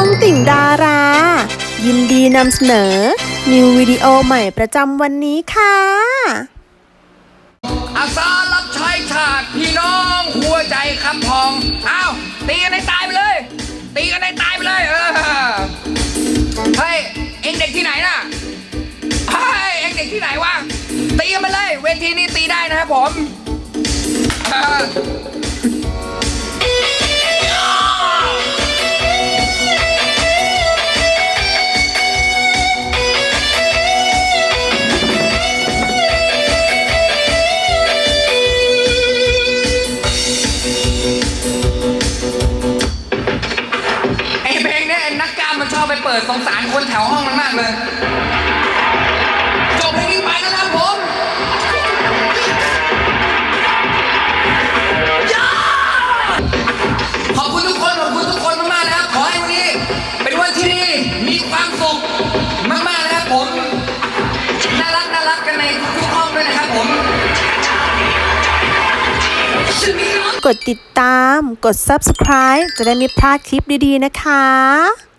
องติ่งดารา ยินดีนำเสนอ นิววิดีโอใหม่ประจำวันนี้ค่ะอาสารับใช้ชาติพี่น้องหัวใจคำพองอ้าวตีกันให้ตายไปเลย ตีกันให้ตายไปเลยเออเฮ้ยเอ็งเด็กที่ไหนน่ะเฮ้ยเอ็งเด็กที่ไหนวะตีกันไปเลย เวทีนี้ตีได้นะครับผม กกล้าไปเปิดสงสารคนแถวห้องมันมากเลยจบเพลงนี้ไปนะครับผมขอบคุณทุกคนขอบคุณทุกคนมากๆนะครับ ขอให้วันนี้เป็นวันที่ดีมีความสุขมากๆนะครับผมน่ารักน่ารักกันในทุกห้องด้วยนะครับผมกดติดตาม กด subscribe จะได้ไม่พลาดคลิปดีๆนะคะ